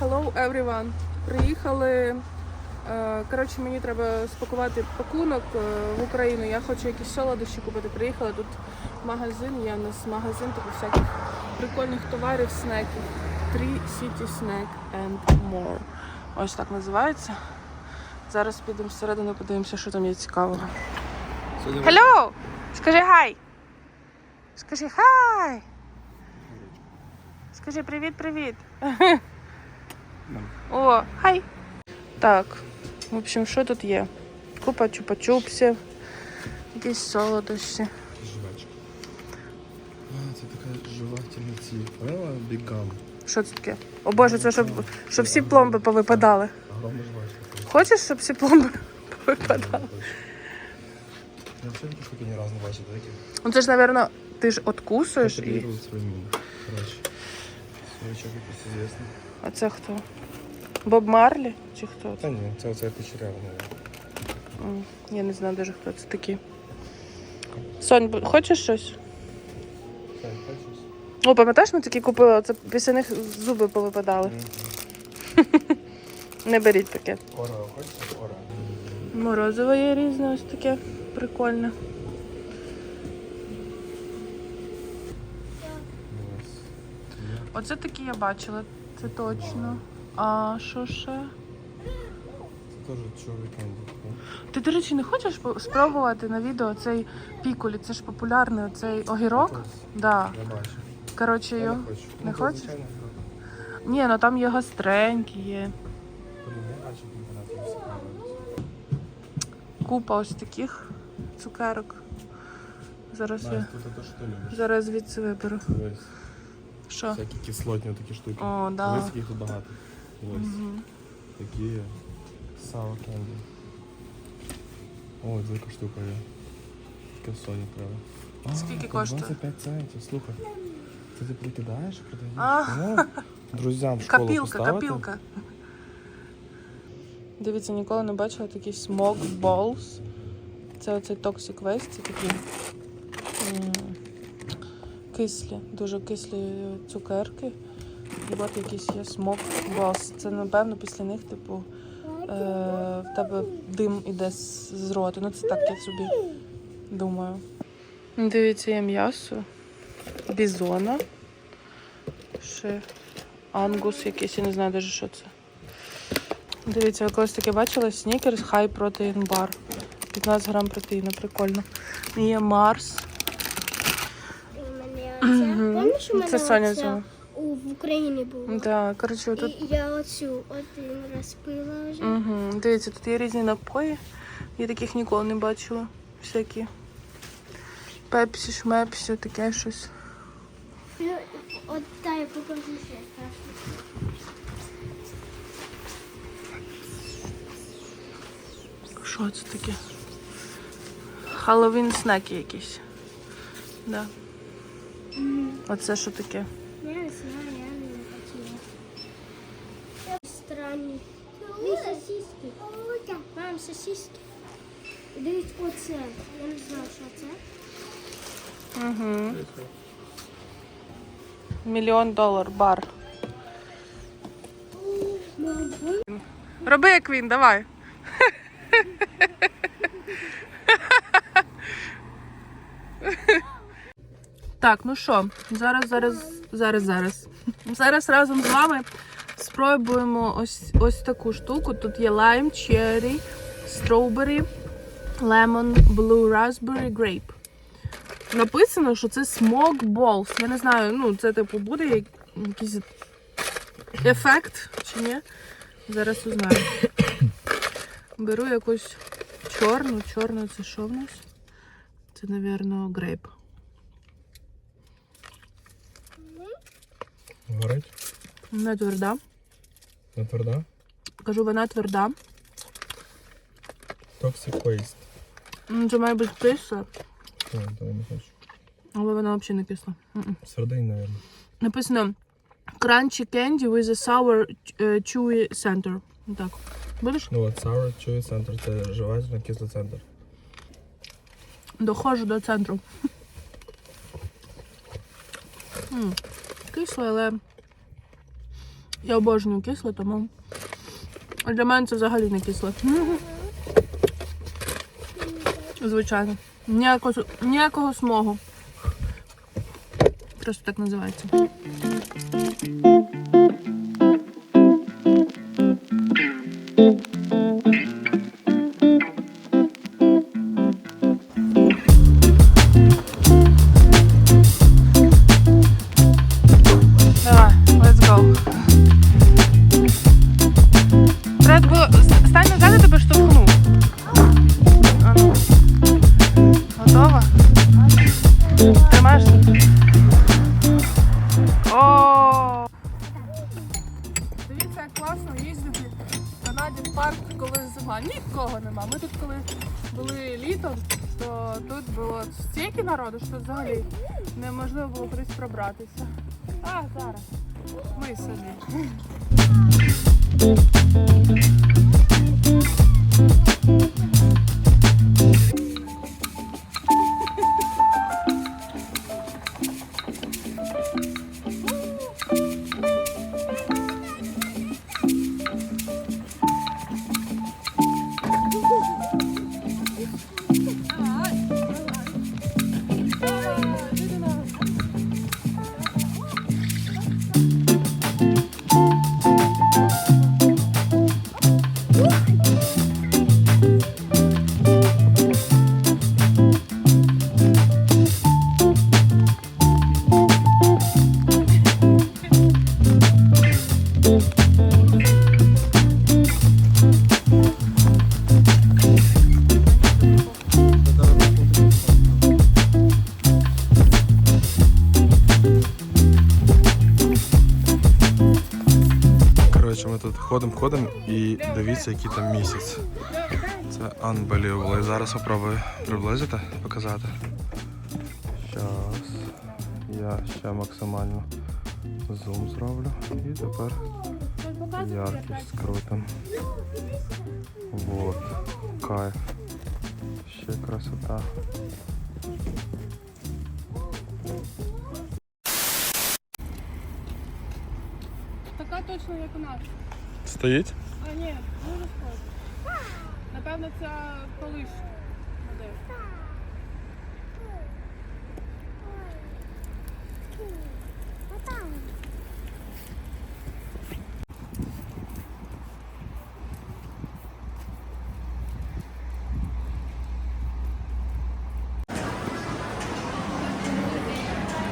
Hello everyone. Приїхали. е, Коротше, мені треба спакувати пакунок е, в Україну. Я хочу якісь солодощі купити. Приїхала тут магазин, є у нас магазин типу всяких прикольних товарів, снеків. Tree City Snack and More. Ось так називається. Зараз підемо всередину, подивимося, що там є цікавого. Hello! Скажи хай! Скажи хай! Скажи привіт-привіт! О, хай! Так, в общем, що тут є? Купа чупа-чупсів, якісь солодощі. Жвачка. А, це така жувательна ці. Поняла? Бігам. Що це таке? О Боже, це щоб, щоб всі пломби повипадали. Огромна жвачка. Хочеш, щоб всі пломби повипадали? Я взагалі такі штуки ні разу не бачив. Такі Ну це ж, напевно, ти ж откусуєш і. Коротше. Свічок якийсь известний. А це хто? Боб Марлі? Чи хто? Та ні, це оце кучерява, мабуть. Я не знаю даже хто це такі. Сонь, хочеш щось? Це, хочеш? О, пам'ятаєш, ми такі купили, це після них зуби повипадали. Не беріть таке. Морозиво є різне, ось таке прикольне. Ось. Є. Оце такі я бачила, це точно. А що ще? Теж чоловік кенді. Ти, до речі, не хочеш по- спробувати на відео цей пікулі? Це ж популярний оцей огірок. Да. Я бачу. Коротше, Я його. не хочу. Не Ну, хочеш? звичайно. Ні, ну там є гостренькі, є. Блін, я бачу. Купа ось таких цукерок. Зараз я Настя, це те, що ти любиш. зараз звідси виберу. Дивись. Що? Всякі кислотні такі штуки. О, да. Дивись, яких тут багато. Ось. Мгм. Такі sour candy. О, велика штука є. Таке соня треба. А, Скільки по коштує? 25 центів, слухай. Це ти прикидаєш, продаєш? А. Ну, друзям в школу Копілка, поставити. копілка. Дивіться, ніколи не бачила такі smoke balls. Це оцей Toxic Waste, це такі м, кислі, дуже кислі цукерки. І от якісь є smoke balls. Це, напевно, після них, типу, е, в тебе дим іде з, з роту. Ну, це так я собі думаю. Дивіться, є м'ясо, бізона. Ще ангус якийсь, я не знаю навіть, що це. Дивіться, я колись таке бачила снікерс хай протеїн бар. 15 грам протеїну, прикольно. Є Марс. І в мене оця. Мгм. Пам'ятаєш, у мене Це оця взяла. у, в Україні була? Так, коротше, тут. І я оцю один раз пила вже. Угу. Дивіться, тут є різні напої. Я таких ніколи не бачила. Всякі. Пепсі, шмепсі, таке щось. Ну, От та я покажу ще страшно. Що це таке? Хеллоуін снеки якісь. Да. Оце що таке? Я не знаю, я не хотіла. Странні. Дві сосиски. Мам, сосиски. Дивись, оце. Я не знаю, що це. Угу. Мільйон долар бар. Роби як він, давай. Так, ну що, зараз, зараз, зараз, зараз. Зараз разом з вами спробуємо ось, ось таку штуку. Тут є лайм, черрі, стrawberry, lemon, blue raspberry, grape. Написано, що це smoke balls. Я не знаю, ну це типу буде якийсь ефект чи ні. Зараз узнаю. Беру якусь чорну. Чорну це що в нас? Це, напевно, грейп. Горить? Вона тверда. Не тверда? Кажу, вона тверда. Toxic waste. М, Це має бути кисла, Ой, то я не хочу. але вона взагалі не кисла. М-м. Сердень, мабуть. Написано Crunchy candy with a sour е, chewy center. Так. Будеш? Ну от sour chewy center, це жевательно кислий центр. Доходжу до центру. М, Кисло, але Я обожнюю кисле, тому для мене це взагалі не кисле. Звичайно. Ніякого, ніякого смогу. Просто так називається. Стільки що взагалі неможливо було кудись пробратися. А, зараз. Ми собі. Ходимо, ходимо і дивіться, який там місяць. Це unbelievable. І зараз спробую приблизити, показати. Щас. Я ще максимально зум зроблю. І тепер яркість скрутим. Вот. Кайф. Ще красота. Така точно, як у нас. Стоїть? А, ні, дуже схоже. Напевно, це колишня модель.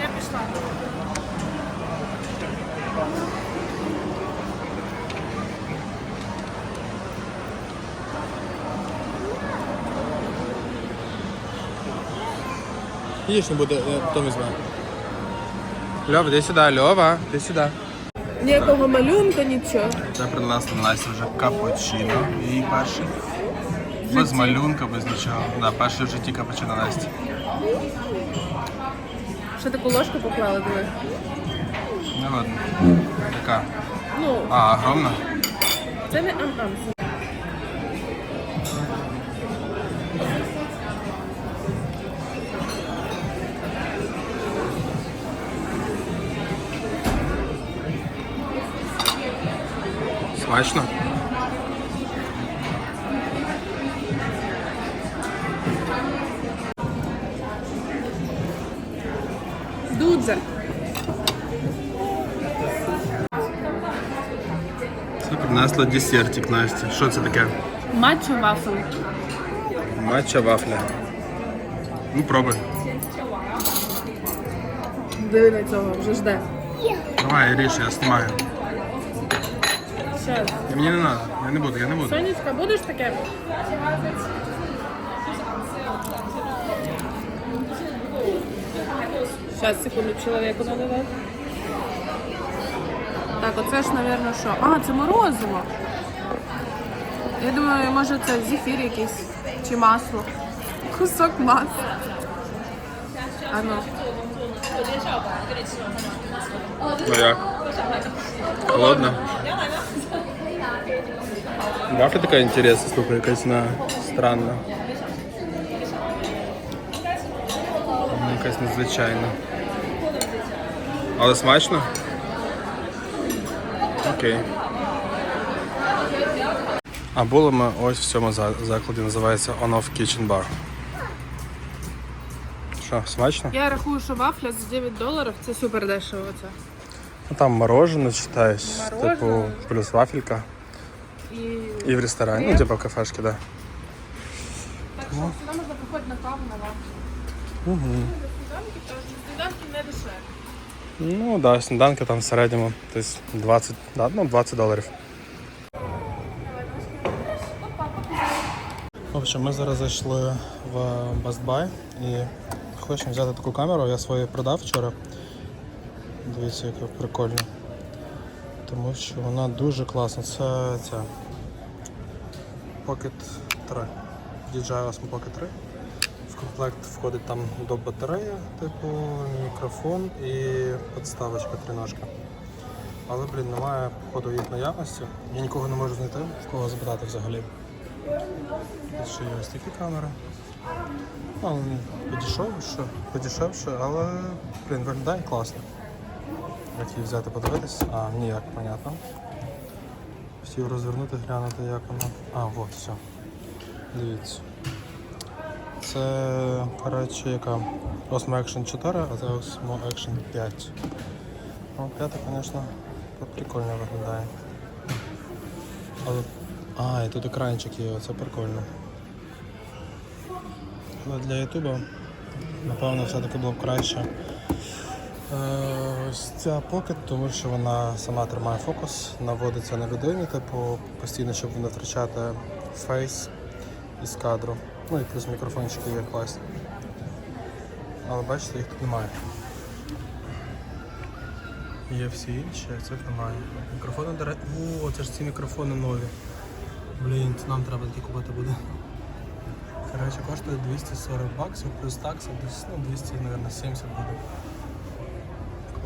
Я пішла. Їж не буде, я потім візьму. Льова, іди сюди, Льова, іди сюди. Ніякого малюнка, нічого. Це принесла Настя вже капучино, її перший. Без малюнка, без нічого. Да, перший в житті капучино Насті. Ще таку ложку поклали, диви. Не видно. Яка? Ну, А, огромна? це не ам-ам. Смачно? Дудзе. Це принесла десертик Насті. Що це таке? Матча вафель. Матча вафля. Ну, пробуй. Диви на цього, вже жде. Давай, ріж, я знімаю. Щас. Мені не треба, я не буду, я не буду. Сонечка, будеш таке? Сейчас, секунду, чоловіку надо дати. Так, оце ж, мабуть, що? А, це морозиво. Я думаю, може це зефір якийсь чи масло. Кусок масла. А ну. Ну як? Холодно? Вафля така інтересна, слухай, якась на странна. Якась незвичайна. Але смачно? Окей. А були ми ось в цьому за- закладі, називається On Off Kitchen Bar. Що, смачно? Я рахую, що вафля за 9 доларів це супер дешево. Це. Ну, там мороженое читаєш, Мороженое. типу, плюс вафелька. І І в ресторані, ну, типу в кафешки, да. так що сюди можна приходити на каву на вафлю. Угу. Сніданки не дешеві. Ну так, да, сніданки там в середньому десь 20, да, ну, 20 доларів. В общем, ми зараз зайшли в Best Buy і хочемо взяти таку камеру. Я свою продав вчора. Дивіться, яка прикольна. Тому що вона дуже класна. Це ця Pocket 3. DJI Osmo Pocket 3. В комплект входить там до батарея, типу мікрофон і підставочка триножка. Але, блін, немає походу їх наявності. Я нікого не можу знайти, в кого запитати взагалі. Тут ще є ось такі камери. Ну, вони подешевше, подешевше, але, блін, виглядає класно. Як її взяти, подивитись? А, ніяк, понятно. Хотів розвернути, глянути, як воно. А, от, все. Дивіться. Це, коротше, яка Osmo Action 4, а це Osmo Action 5. Ну, п'ята, звісно, прикольно виглядає. Але... А, і тут екранчик є, це прикольно. Але для Ютуба, напевно, все-таки було б краще. Е, Ось ця Pocket, тому що вона сама тримає фокус, наводиться на людині, типу, постійно, щоб не втрачати фейс із кадру. Ну і плюс мікрофончики є класні. Але бачите, їх тут немає. Є всі інші, а цих немає. Мікрофони до. О, це ж ці мікрофони нові. Блін, це нам треба такі купити буде. Коротше, коштує 240 баксів, плюс такса десь ну, 200, мабуть, 70 буде.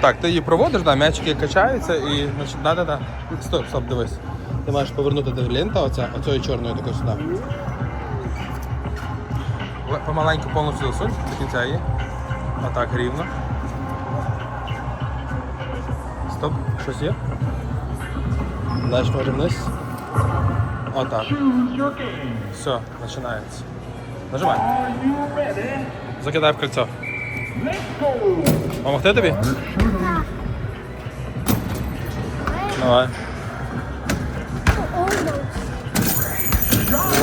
Так, ти її проводиш, да, м'ячики качаються і значить, да, да, да. Стоп, стоп, дивись. Ти маєш повернути де лента оця, оцею чорною такою сюди. Помаленьку повністю засунь до кінця її. Отак, рівно. Стоп, щось є? Далі може вниз. Отак. Все, починається. Нажимай. Закидай в кольцо. Помогти тобі? Давай.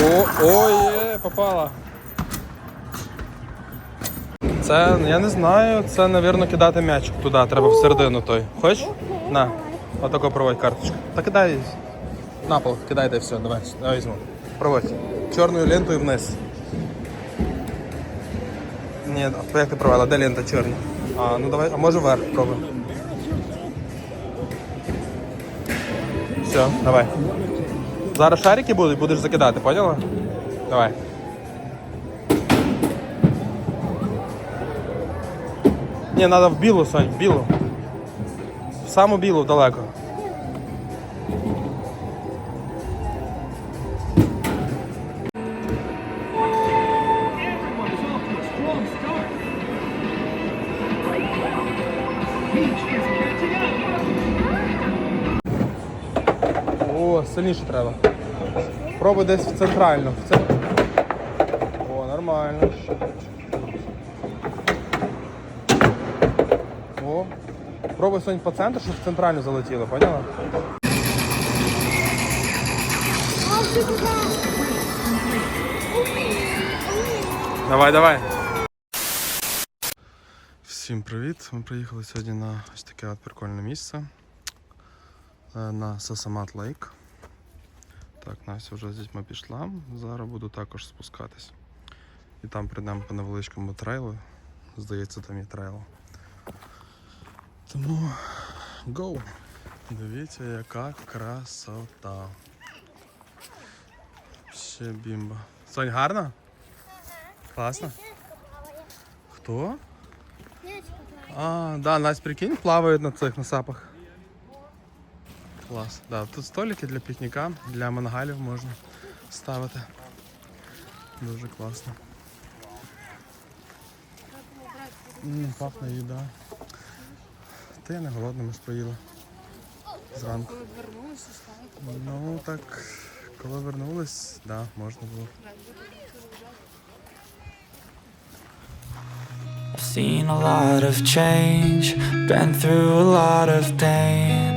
О, ой, попала. Це, я не знаю, це, мабуть, кидати м'ячик туди, треба всередину той. Хочеш? На, отако проводь карточку. Та кидай на пол, кидай та все, давай, давай візьму. Проводь. Чорною лентою вниз. Ні, а як ти провела? Де лента чорна? А, ну давай, а може вверх пробуй. Все, давай. Зараз шарики будуть, будеш закидати, поняла? Давай. Ні, треба в білу, Сонь, в білу. В саму білу далеко. Сильніше треба. Пробуй десь в центральну. В цен... О, нормально. О. Пробуй сонь по центру, щоб в центральну залетіло, поняла? Давай, давай. Всім привіт! Ми приїхали сьогодні на ось таке от прикольне місце е, на Сасамат Лейк. Так, Настя вже з дітьми пішла. Зараз буду також спускатись. І там прийдемо по невеличкому трейлу. Здається, там є трейл. Тому go! Дивіться, яка красота. Ще бімба. Сонь, гарно? Класно? Хто? А, да, Настя, прикинь, плавають на цих на сапах. Клас. Да, тут столики для пікніка, для мангалів можна ставити. Дуже класно. М, пахне їда. Та я не голодна, ми ж поїли. Зранку. Ну так, коли вернулись, да, можна було. I've seen a lot of change, been through a lot of pain.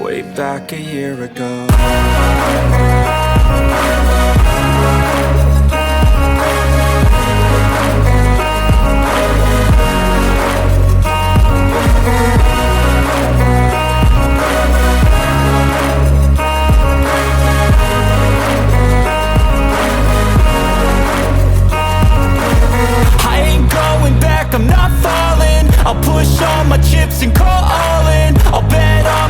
way back a year ago. I ain't going back, I'm not falling. I'll push all my chips and call all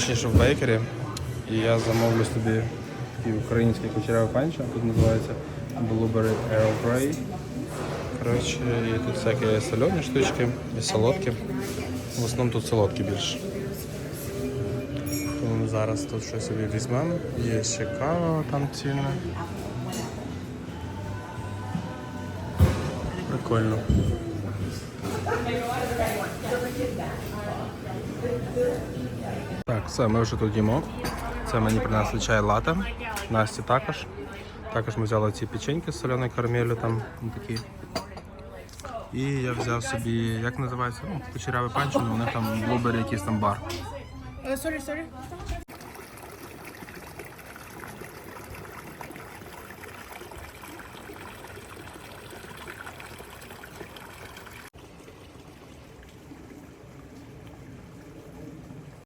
Точніше в бейкері. І я замовлю собі такий український кучерявий панчо, тут називається Blueberry Earl Grey. Коротше, і тут всякі солені штучки і солодкі. В основному тут солодкі більше. Тому зараз тут щось собі візьмемо. Є ще кава там цільна. Прикольно. Так, все, ми вже тут їмо. Це мені принесли чай лате. Насті також. Також ми взяли ці печеньки з соленою карамелью там такі. І я взяв собі, як називається? Ну, кучерявий панчо, але у них там блубері якийсь там бар. Сорі, сорі.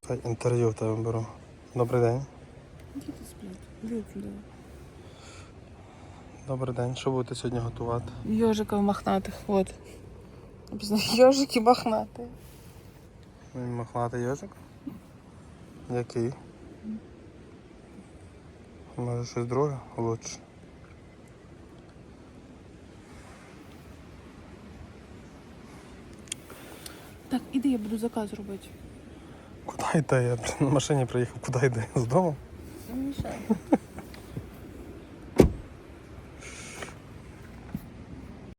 Так, інтерв'ю в тебе беру. Добрий день. Добрий день. Що будете сьогодні готувати? Йожиків мохнатих, от. Йожики мохнаті. Він мохнатий ежик? Який? Може щось друге лучше. Так, іди, я буду заказ робити. Куди йти? Я на машині приїхав, куди йде? З дому? Мішає.